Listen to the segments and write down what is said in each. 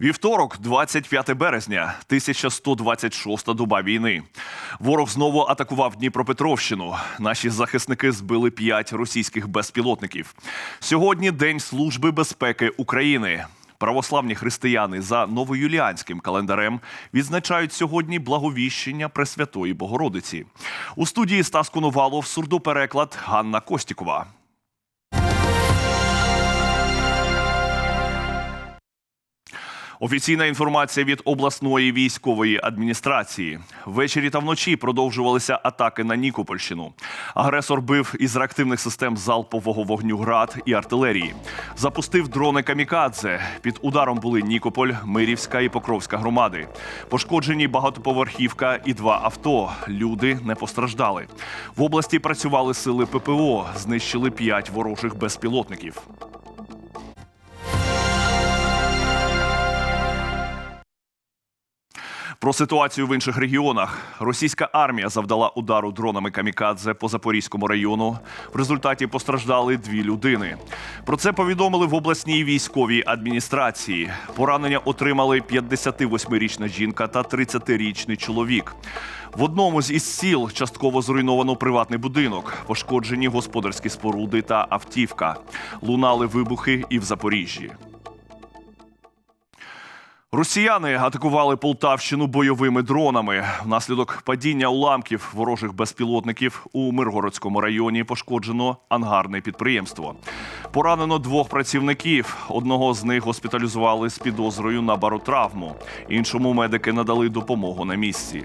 Вівторок, 25 березня, 1126 доба війни. Ворог знову атакував Дніпропетровщину. Наші захисники збили п'ять російських безпілотників. Сьогодні День служби безпеки України. Православні християни за новоюліанським календарем відзначають сьогодні благовіщення Пресвятої Богородиці. У студії Стас Коновалов, сурдопереклад Ганна Костікова. Офіційна інформація від обласної військової адміністрації. Ввечері та вночі продовжувалися атаки на Нікопольщину. Агресор бив із реактивних систем залпового вогню град і артилерії. Запустив дрони камікадзе. Під ударом були Нікополь, Мирівська і Покровська громади. Пошкоджені багатоповерхівка і два авто. Люди не постраждали. В області працювали сили ППО, знищили п'ять ворожих безпілотників. Про ситуацію в інших регіонах. Російська армія завдала удару дронами камікадзе по Запорізькому району. В результаті постраждали дві людини. Про це повідомили в обласній військовій адміністрації. Поранення отримали 58-річна жінка та 30-річний чоловік. В одному з із сіл частково зруйновано приватний будинок, пошкоджені господарські споруди та автівка. Лунали вибухи і в Запоріжжі. Росіяни атакували Полтавщину бойовими дронами. Внаслідок падіння уламків ворожих безпілотників у Миргородському районі пошкоджено ангарне підприємство. Поранено двох працівників. Одного з них госпіталізували з підозрою на баротравму. Іншому медики надали допомогу на місці.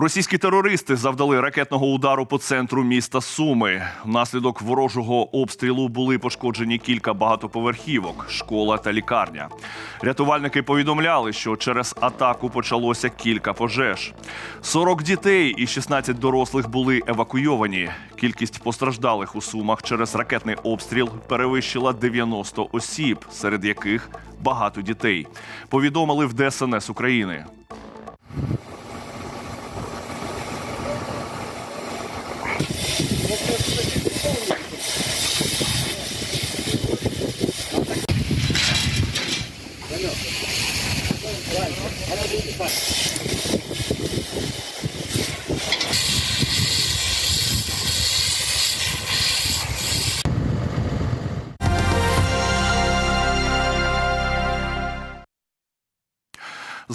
Російські терористи завдали ракетного удару по центру міста Суми. Внаслідок ворожого обстрілу були пошкоджені кілька багатоповерхівок, школа та лікарня. Рятувальники повідомляли, що через атаку почалося кілька пожеж. 40 дітей і 16 дорослих були евакуйовані. Кількість постраждалих у Сумах через ракетний обстріл перевищила 90 осіб, серед яких багато дітей. Повідомили в ДСНС України. Bye.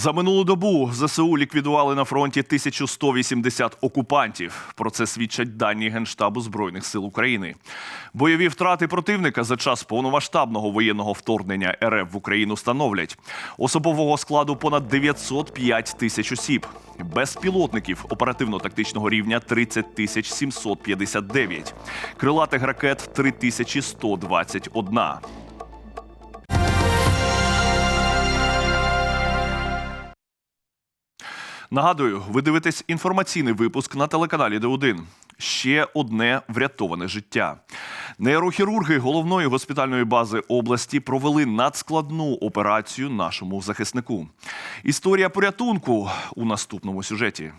За минулу добу ЗСУ ліквідували на фронті 1180 окупантів. Про це свідчать дані Генштабу Збройних сил України. Бойові втрати противника за час повномасштабного воєнного вторгнення РФ в Україну становлять особового складу понад 905 тисяч осіб, безпілотників оперативно-тактичного рівня 30 тисяч 759, крилатих ракет 3121. Нагадую, ви дивитесь інформаційний випуск на телеканалі Д1. Ще одне врятоване життя. Нейрохірурги головної госпітальної бази області провели надскладну операцію нашому захиснику. Історія порятунку у наступному сюжеті.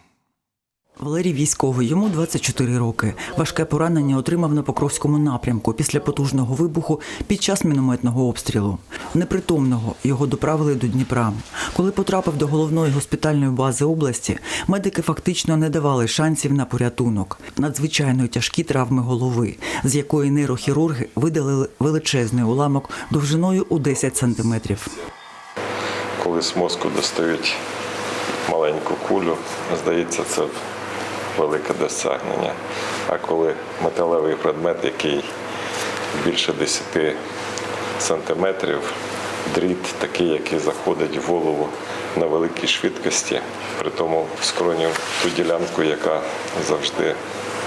Валерій військовий, йому 24 роки. Важке поранення отримав на Покровському напрямку після потужного вибуху під час мінометного обстрілу. Непритомного його доправили до Дніпра. Коли потрапив до головної госпітальної бази області, медики фактично не давали шансів на порятунок. Надзвичайно тяжкі травми голови, з якої нейрохірурги видалили величезний уламок довжиною у 10 сантиметрів. коли з мозку достають маленьку кулю, здається, це велике досягнення. А коли металевий предмет, який більше 10 сантиметрів, дріт такий, який заходить в голову на великій швидкості, при тому в скроні ту ділянку, яка завжди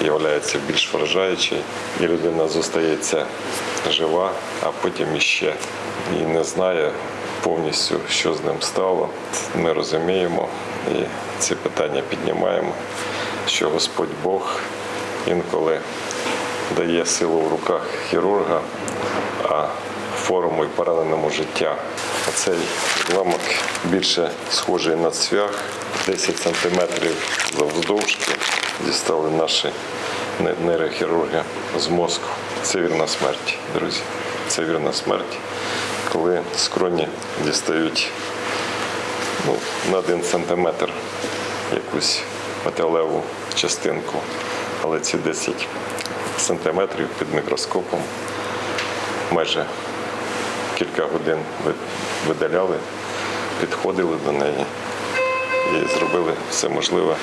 є більш вражаючою, і людина зостається жива, а потім іще і не знає повністю, що з ним стало. Ми розуміємо і ці питання піднімаємо, що Господь Бог інколи дає силу в руках хірурга, а форуму і пораненому життя. Цей ламок більше схожий на цвях, 10 сантиметрів завздовжки дістали наші нейрохірурги з мозку. Це вірна смерть, друзі. Це вірна смерть. коли скроні дістають ну, на один сантиметр якусь металеву частинку, але ці 10 сантиметрів під мікроскопом майже кілька годин видаляли, підходили до неї і зробили все можливе,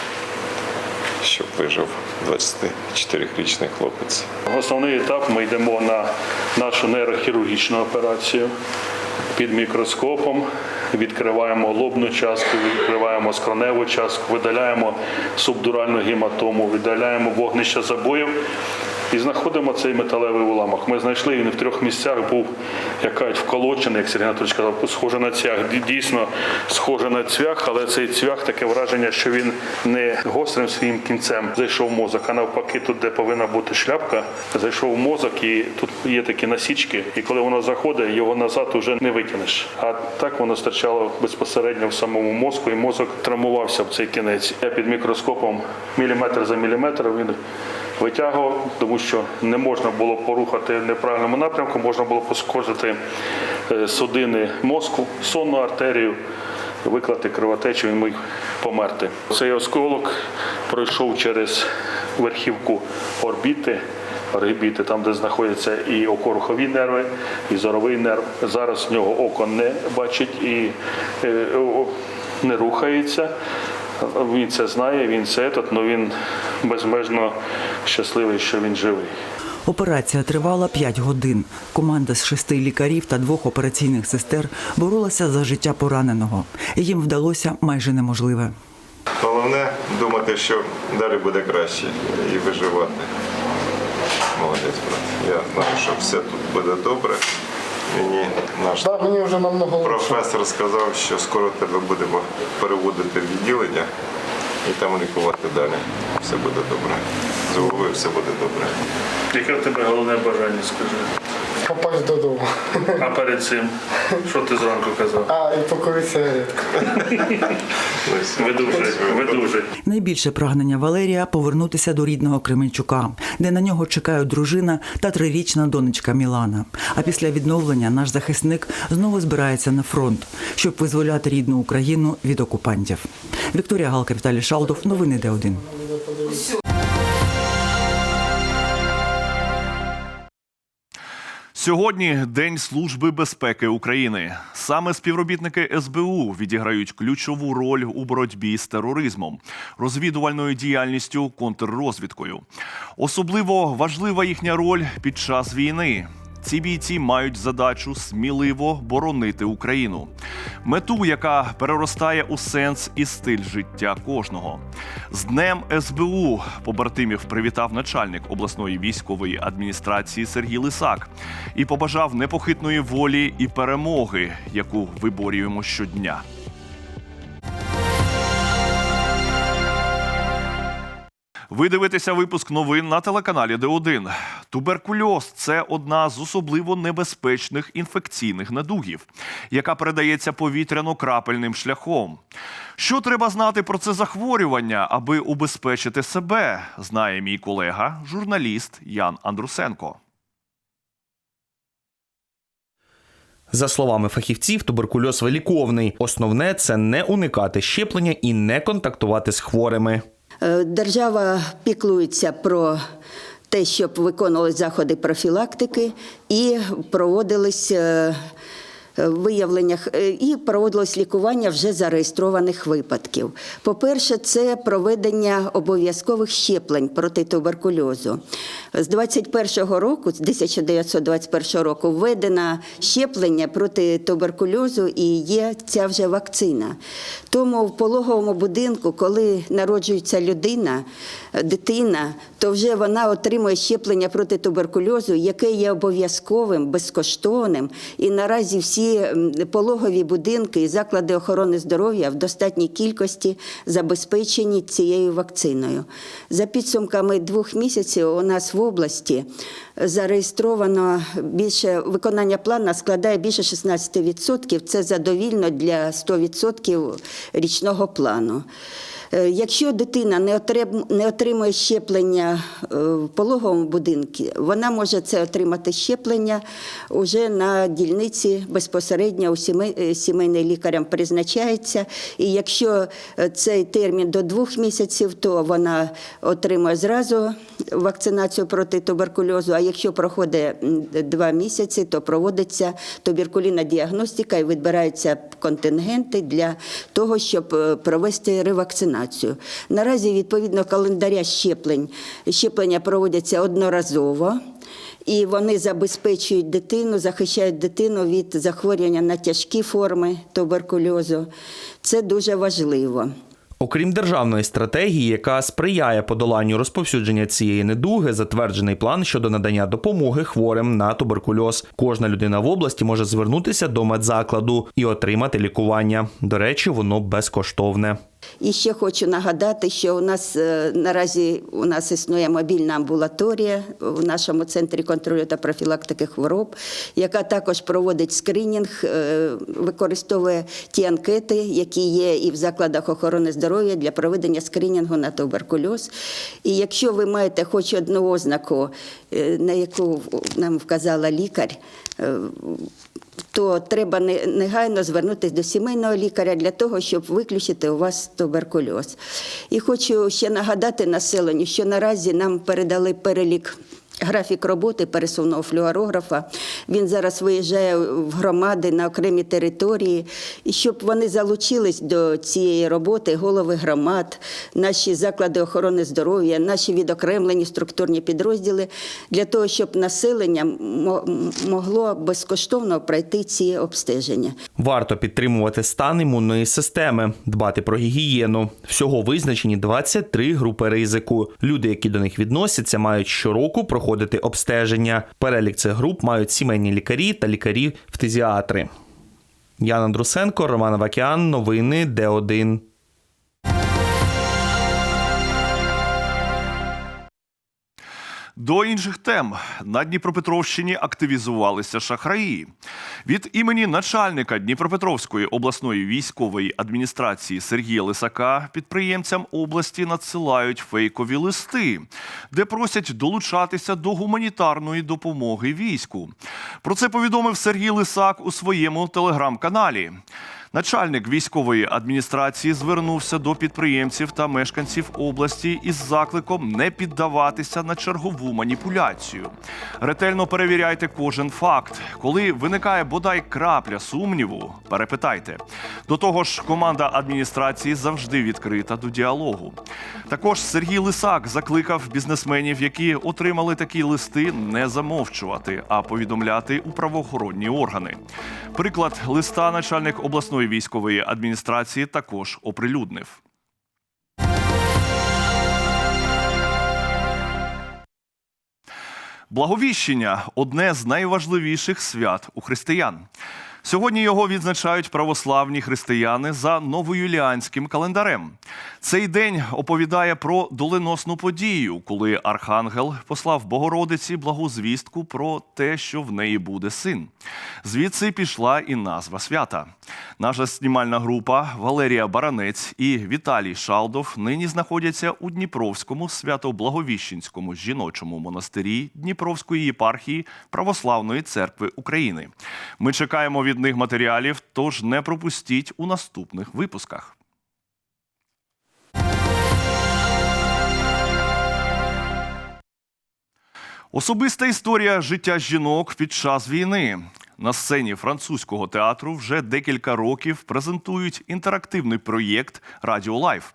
щоб вижив 24-річний хлопець. Основний етап ми йдемо на нашу нейрохірургічну операцію під мікроскопом. Відкриваємо лобну частку, відкриваємо скроневу частку, видаляємо субдуральну гематому, видаляємо вогнище забоїв і знаходимо цей металевий уламок. Ми знайшли він в трьох місцях, був якась вколочений, як Сергій Анатолійович казав, схоже на цвях. Дійсно схоже на цвях, але цей цвях таке враження, що він не гострим своїм кінцем зайшов мозок, а навпаки, тут, де повинна бути шляпка, зайшов мозок, і тут є такі насічки. І коли воно заходить, його назад вже не витягнеш. А так воно стирчало безпосередньо в самому мозку, і мозок травмувався в цей кінець. Я під мікроскопом міліметр за міліметром він витягував, тому що не можна було порухати неправильному напрямку, можна було пошкодити е, судини мозку, сонну артерію, виклати кровотечу і міг померти. Цей осколок пройшов через верхівку орбіти. Орбіти, там, де знаходяться і окорухові нерви, і зоровий нерв. Зараз в нього око не бачить і е, не рухається. Він це знає, він це этот, але він безмежно щасливий, що він живий. Операція тривала 5 годин. Команда з шести лікарів та двох операційних сестер боролася за життя пораненого. Їм вдалося майже неможливе. Головне думати, що далі буде краще і виживати. Молодець, брат. Я знаю, що все тут буде добре. Мені наш да, мені вже намного лучше. професор сказав, що скоро тебе будемо переводити в відділення і там лікувати далі. Все буде добре. З головою все буде добре. Яке в тебе головне бажання, скажи? Попасть додому. А перед цим, що ти зранку казав? А, і покурити сигаретку. Видужуй, видужуй. Найбільше прагнення Валерія повернутися до рідного Кременчука, де на нього чекають дружина та трирічна донечка Мілана. А після відновлення наш захисник знову збирається на фронт, щоб визволяти рідну Україну від окупантів. Вікторія Галка, Віталій Шалдов. Новини Д1. Сьогодні День Служби безпеки України. Саме співробітники СБУ відіграють ключову роль у боротьбі з тероризмом, розвідувальною діяльністю, контррозвідкою. Особливо важлива їхня роль під час війни. Ці бійці мають задачу сміливо боронити Україну, мету, яка переростає у сенс і стиль життя кожного. З Днем СБУ побратимів привітав начальник обласної військової адміністрації Сергій Лисак і побажав непохитної волі і перемоги, яку виборюємо щодня. Ви дивитеся випуск новин на телеканалі Д1. Туберкульоз це одна з особливо небезпечних інфекційних недугів, яка передається повітряно-крапельним шляхом. Що треба знати про це захворювання, аби убезпечити себе, знає мій колега, журналіст Ян Андрусенко. За словами фахівців, туберкульоз виліковний. Основне це не уникати щеплення і не контактувати з хворими. Е, Держава піклується про те, щоб виконували заходи профілактики і проводились е, е, виявлення е, і проводилось лікування вже зареєстрованих випадків. По-перше, це проведення обов'язкових щеплень проти туберкульозу. З 21-го року, з 1921 року, введено щеплення проти туберкульозу і є ця вже вакцина. Тому в пологовому будинку, коли народжується людина, дитина, то вже вона отримує щеплення проти туберкульозу, яке є обов'язковим, безкоштовним. І наразі всі м, пологові будинки і заклади охорони здоров'я в достатній кількості забезпечені цією вакциною. За підсумками двох місяців у нас в області зареєстровано більше виконання плану складає більше 16%. Це задовільно для 100% річного плану. Е, Якщо дитина не отримує щеплення е, в пологовому будинку, вона може це отримати щеплення уже на дільниці безпосередньо у е, сімейний лікарям призначається. І якщо цей термін до двох місяців, то вона отримує зразу вакцинацію проти туберкульозу. А якщо проходить два місяці, то проводиться туберкулінна діагностика і відбираються контингенти для того, щоб е, провести ревакцинацію. Наразі відповідно календаря щеплень щеплення проводяться одноразово. І вони забезпечують дитину, захищають дитину від захворювання на тяжкі форми туберкульозу. Це дуже важливо. Окрім державної стратегії, яка сприяє подоланню розповсюдження цієї недуги, затверджений план щодо надання допомоги хворим на туберкульоз. Кожна людина в області може звернутися до медзакладу і отримати лікування. До речі, воно безкоштовне. І ще хочу нагадати, що у нас е, наразі у нас існує мобільна амбулаторія в нашому центрі контролю та профілактики хвороб, яка також проводить скринінг, е, використовує ті анкети, які є і в закладах охорони здоров'я для проведення скринінгу на туберкульоз. І якщо ви маєте хоч одну ознаку, е, на яку нам вказала лікар, то треба не- негайно звернутися до сімейного лікаря для того, щоб виключити у вас туберкульоз. І хочу ще нагадати населенню, що наразі нам передали перелік. Графік роботи пересувного флюорографа. Він зараз виїжджає в громади на окремі території. І щоб вони залучились до цієї роботи, голови громад, наші заклади охорони здоров'я, наші відокремлені структурні підрозділи, для того, щоб населення мо- могло безкоштовно пройти ці обстеження. Варто підтримувати стан імунної системи, дбати про гігієну. Всього визначені 23 групи ризику. Люди, які до них відносяться, мають щороку проходити обстеження. Перелік цих груп мають сімейні лікарі та лікарі-фтизіатри. Яна Друсенко, Роман Вакіан. Новини Д1. До інших тем на Дніпропетровщині активізувалися шахраї. Від імені начальника Дніпропетровської обласної військової адміністрації Сергія Лисака підприємцям області надсилають фейкові листи, де просять долучатися до гуманітарної допомоги війську. Про це повідомив Сергій Лисак у своєму телеграм-каналі. Начальник військової адміністрації звернувся до підприємців та мешканців області із закликом не піддаватися на чергову маніпуляцію. Ретельно перевіряйте кожен факт. Коли виникає бодай крапля сумніву, перепитайте. До того ж, команда адміністрації завжди відкрита до діалогу. Також Сергій Лисак закликав бізнесменів, які отримали такі листи, не замовчувати, а повідомляти у правоохоронні органи. Приклад листа начальник обласної військової адміністрації також оприлюднив. Благовіщення одне з найважливіших свят у християн. Сьогодні його відзначають православні християни за новоюліанським календарем. Цей день оповідає про доленосну подію, коли архангел послав Богородиці благу звістку про те, що в неї буде син. Звідси пішла і назва свята. Наша знімальна група Валерія Баранець і Віталій Шалдов нині знаходяться у Дніпровському свято-благовіщенському жіночому монастирі Дніпровської єпархії Православної церкви України. Ми чекаємо від них матеріалів, тож не пропустіть у наступних випусках. Особиста історія життя жінок під час війни. На сцені французького театру вже декілька років презентують інтерактивний проєкт Радіо Лайф.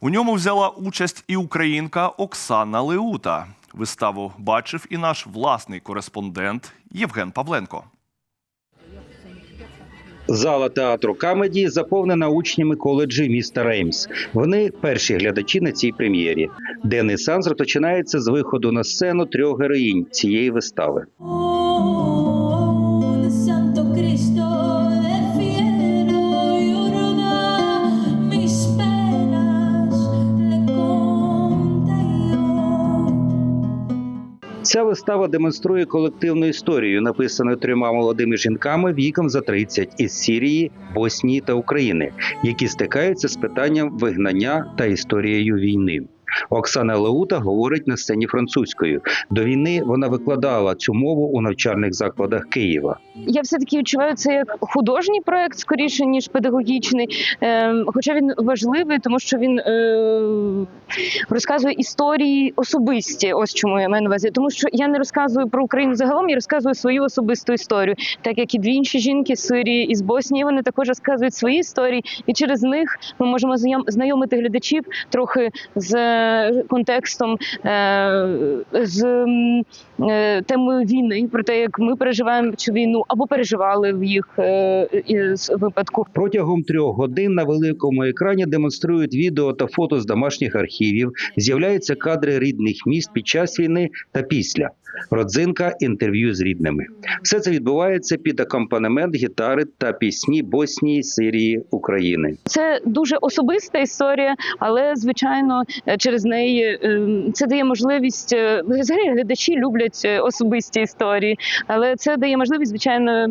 У ньому взяла участь і українка Оксана Леута. Виставу бачив і наш власний кореспондент Євген Павленко. Зала театру Камеді заповнена учнями коледжі міста Реймс. Вони перші глядачі на цій прем'єрі. Денний сеанс розпочинається з виходу на сцену трьох героїнь цієї вистави. Ця вистава демонструє колективну історію, написану трьома молодими жінками віком за 30 із Сірії, Боснії та України, які стикаються з питанням вигнання та історією війни. Оксана Леута говорить на сцені французькою. До війни вона викладала цю мову у навчальних закладах Києва. Я все таки відчуваю це як художній проект скоріше ніж педагогічний. Ем, хоча він важливий, тому що він е, розказує історії особисті. Ось чому я маю на увазі. Тому що я не розказую про Україну загалом, я розказую свою особисту історію. Так як і дві інші жінки з Сирії і з Боснії, вони також розказують свої історії, і через них ми можемо знайом- знайомити глядачів трохи з контекстом, е, з е, темою війни, про те, як ми переживаємо цю війну або переживали в їх е, із випадку. Протягом трьох годин на великому екрані демонструють відео та фото з домашніх архівів. З'являються кадри рідних міст під час війни та після. Родзинка інтерв'ю з рідними. Все це відбувається під акомпанемент гітари та пісні Боснії, Сирії, України. Це дуже особиста історія, але звичайно е, через неї е, це дає можливість. е, Взагалі глядачі люблять особисті історії, але це дає можливість, звичайно,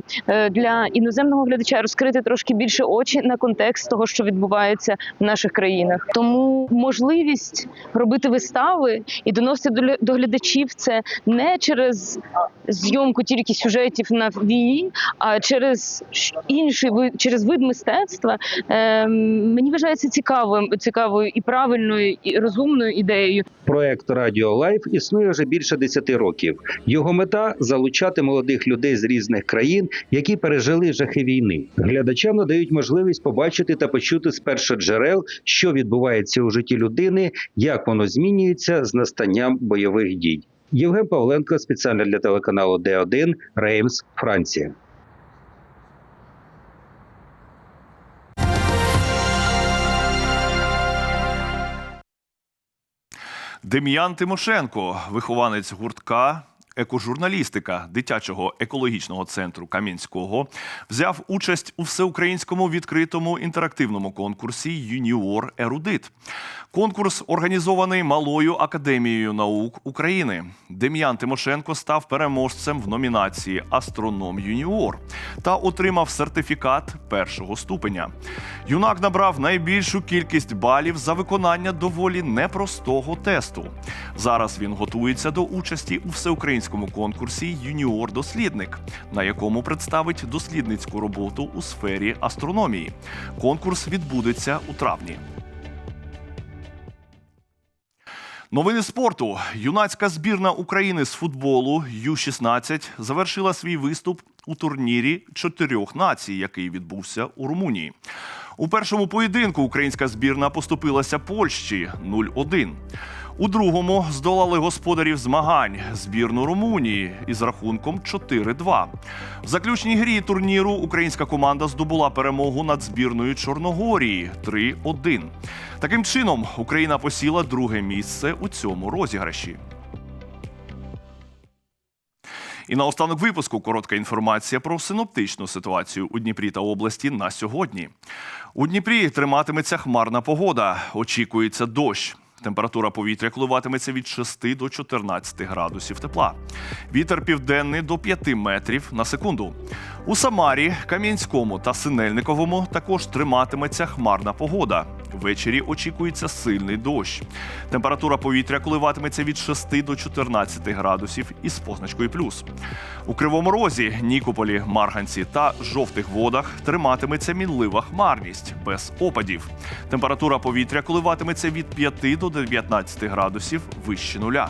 для іноземного глядача розкрити трошки більше очі на контекст того, що відбувається в наших країнах. Тому можливість робити вистави і доносити до глядачів це не через зйомку тільки сюжетів на війні, а через інший через вид мистецтва. Е, мені вважається цікавим, цікавою і правильною, і розумною ідеєю. Проект Радіо Лайф існує вже більше 10 років. Його мета залучати молодих людей з різних країн, які пережили жахи війни. Глядачам надають можливість побачити та почути з першоджерел, що відбувається у житті людини, як воно змінюється з настанням бойових дій. Євген Павленко спеціально для телеканалу Д1 Реймс, Франція. Дем'ян Тимошенко, вихованець гуртка. Екожурналістика дитячого екологічного центру Кам'янського взяв участь у всеукраїнському відкритому інтерактивному конкурсі Юніор Ерудит. Конкурс організований Малою академією наук України. Дем'ян Тимошенко став переможцем в номінації Астроном Юніор та отримав сертифікат першого ступеня. Юнак набрав найбільшу кількість балів за виконання доволі непростого тесту. Зараз він готується до участі у всеукраїнському конкурсі Юніор Дослідник, на якому представить дослідницьку роботу у сфері астрономії. Конкурс відбудеться у травні. Новини спорту. Юнацька збірна України з футболу Ю-16 завершила свій виступ у турнірі чотирьох націй, який відбувся у Румунії. У першому поєдинку українська збірна поступилася Польщі 0-1. У другому здолали господарів змагань збірну Румунії із рахунком 4-2. В заключній грі турніру українська команда здобула перемогу над збірною Чорногорії 3-1. Таким чином, Україна посіла друге місце у цьому розіграші. І наостанок випуску коротка інформація про синоптичну ситуацію у Дніпрі та області на сьогодні. У Дніпрі триматиметься хмарна погода. Очікується дощ. Температура повітря коливатиметься від 6 до 14 градусів тепла. Вітер південний до 5 метрів на секунду. У Самарі, Кам'янському та Синельниковому також триматиметься хмарна погода. Ввечері очікується сильний дощ. Температура повітря коливатиметься від 6 до 14 градусів із позначкою плюс. У Кривому Розі, Нікополі, Марганці та жовтих водах триматиметься мінлива хмарність без опадів. Температура повітря коливатиметься від 5 до 19 градусів вище нуля.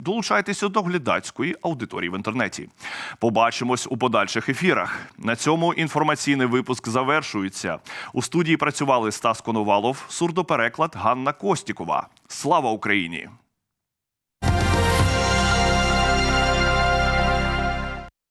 Долучайтеся до глядацької аудиторії в інтернеті. Побачимось у подальших ефірах. На цьому інформаційний випуск завершується. У студії працювали Стас Коновалов, сурдопереклад Ганна Костікова. Слава Україні!